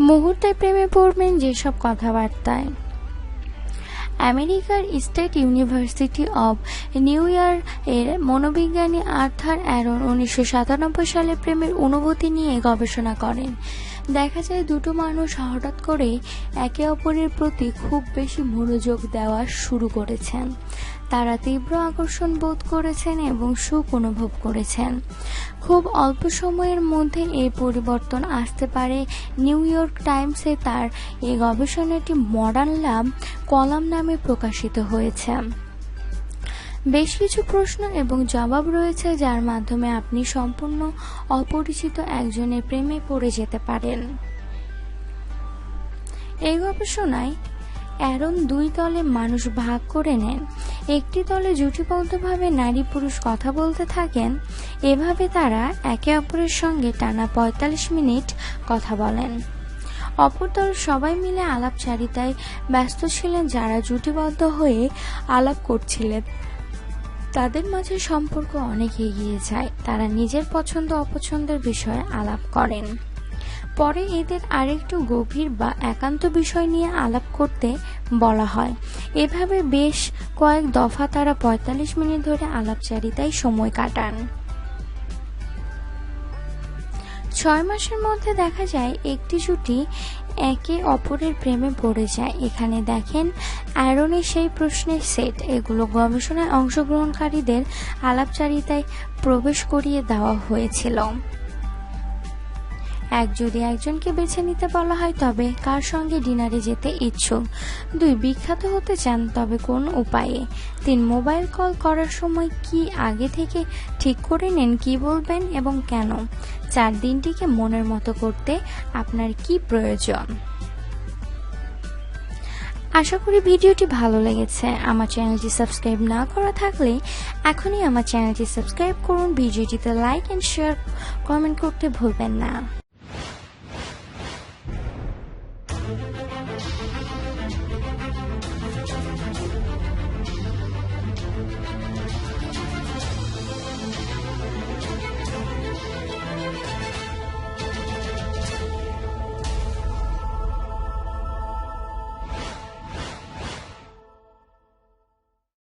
মুহূর্তে প্রেমে পড়বেন যেসব কথাবার্তায়। আমেরিকার state university of New York এর মনোবিজ্ঞানী আর্থার অ্যারন উনিশশো সাতানব্বই সালে প্রেমের অনুভূতি নিয়ে গবেষণা করেন। দেখা যায় দুটো মানুষ হঠাৎ করে একে অপরের প্রতি খুব বেশি মনোযোগ দেওয়া শুরু করেছেন। তারা তীব্র আকর্ষণ বোধ করেছেন এবং সুখ অনুভব করেছেন। খুব অল্প সময়ের মধ্যে এই পরিবর্তন আসতে পারে। নিউ ইয়র্ক টাইমসে তার এই গবেষণাটি মডার্ন লাভ কলাম নামে প্রকাশিত হয়েছে। বেশ কিছু প্রশ্ন এবং জবাব রয়েছে যার মাধ্যমে আপনি সম্পূর্ণ অপরিচিত একজনের প্রেমে পড়ে যেতে পারেন। এই গবেষণায় অ্যারন দুই দলে মানুষ ভাগ করে নেন। একটি দলে জুটিবদ্ধভাবে নারী পুরুষ কথা বলতে থাকেন। এভাবে তারা একে অপরের সঙ্গে টানা ৪৫ মিনিট কথা বলেন। অপর দল সবাই মিলে আলাপচারিতায় ব্যস্ত ছিলেন যারা জুটিবদ্ধ হয়ে আলাপ করছিলেন। তাদের মাঝে সম্পর্ক অনেক এগিয়ে যায়। তারা নিজের পছন্দ, অপছন্দের বিষয়ে আলাপ করেন। পরে এদের আরেকটু গভীর বা একান্ত বিষয় নিয়ে আলাপ করতে বলা হয়। এভাবে বেশ কয়েক দফা তারা ৪৫ মিনিট ধরে আলাপচারিতায় সময় কাটান। ছয় মাসের মধ্যে দেখা যায় একটি জুটি একে অপরের প্রেমে পড়ে যায়। এখানে দেখেন অ্যারনের সেই প্রশ্নের সেট। এগুলো গবেষণায় অংশগ্রহণকারীদের আলাপচারিতায় প্রবেশ করিয়ে দেওয়া হয়েছিল। এক যদি একজনকে বেছে নিতে বলা হয়, তবে কার সঙ্গে ডিনারে যেতে ইচ্ছুক? দুই, বিখ্যাত হতে চান, তবে কোন উপায়ে? তিন, মোবাইল কল করার সময় কি আগে থেকে ঠিক করে নেন, কি বলবেন এবং কেন? চার, দিনটিকে মনের মতো করতে আপনার কি প্রয়োজন? আশা করি ভিডিওটি ভালো লেগেছে। আমার চ্যানেলটি সাবস্ক্রাইব না করা থাকলে এখনই আমার চ্যানেলটি সাবস্ক্রাইব করুন, ভিডিওটিতে লাইক অ্যান্ড শেয়ার কমেন্ট করতে ভুলবেন না। Thank you.